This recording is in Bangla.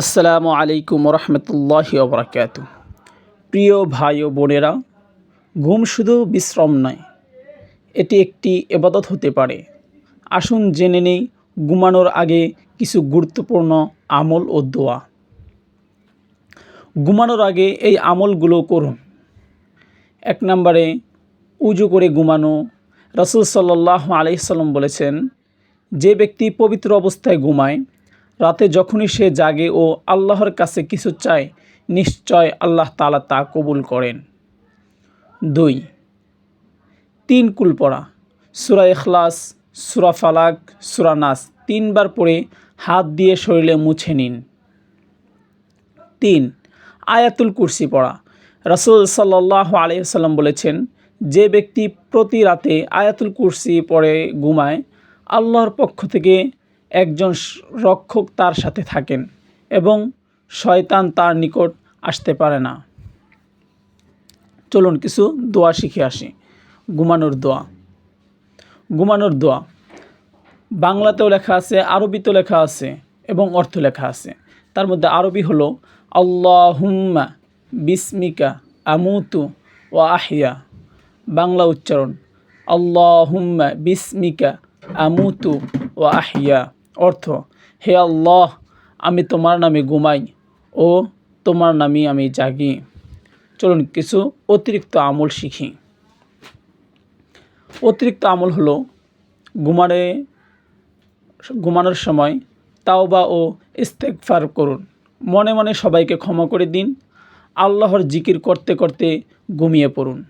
আসসালামু আলাইকুম রহমতুল্লাহ বরাকাত প্রিয় ভাই ও বোনেরা, ঘুম শুধু বিশ্রম নয়, এটি একটি এবাদত হতে পারে। আসুন জেনে নেই, ঘুমানোর আগে কিছু গুরুত্বপূর্ণ আমল ও দোয়া। ঘুমানোর আগে এই আমলগুলো করুন। এক নম্বরে, উজু করে ঘুমানো। রসুল সাল্লাহ আলাইসাল্লাম বলেছেন, যে ব্যক্তি পবিত্র অবস্থায় ঘুমায় রাতে যখনই সে জাগে ও আল্লাহর কাছে কিছু চায়, নিশ্চয় আল্লাহ তালা তা কবুল করেন। দুই, তিন কুল পড়া। সুরা এখলাস সুরা ফালাক, সুরা নাস তিনবার পড়ে হাত দিয়ে শরীরে মুছে নিন। তিন, আয়াতুল কুরসি পড়া। রাসুল সাল্লাহ আলিয়াল্লাম বলেছেন, যে ব্যক্তি প্রতি রাতে আয়াতুল কুরসি পড়ে ঘুমায়, আল্লাহর পক্ষ থেকে একজন রক্ষক তার সাথে থাকেন এবং শয়তান তার নিকট আসতে পারে না। চলুন কিছু দোয়া শিখে আসি। ঘুমানোর দোয়া। ঘুমানোর দোয়া। বাংলাতেও লেখা আছে, আরবিতেও লেখা আছে এবং অর্থ লেখা আছে। তার মধ্যে আরবি হলো, আল্লাহুম্মা বিস্মিকা আমুতু ও আহিয়া। বাংলা উচ্চারণ, আল্লাহুম্মা বিস্মিকা আমুতু ও আহিয়া। অর্থ, হে আল্লাহ, আমি তোমার নামে ঘুমাই ও তোমার নামে আমি জাগি। চলুন কিছু অতিরিক্ত আমল শিখি। অতিরিক্ত আমল হলো ঘুমানে, ঘুমানোর সময় তাওবা ও ইস্তেকফার করুন। মনে মনে সবাইকে ক্ষমা করে দিন। আল্লাহর জিকির করতে করতে ঘুমিয়ে পড়ুন।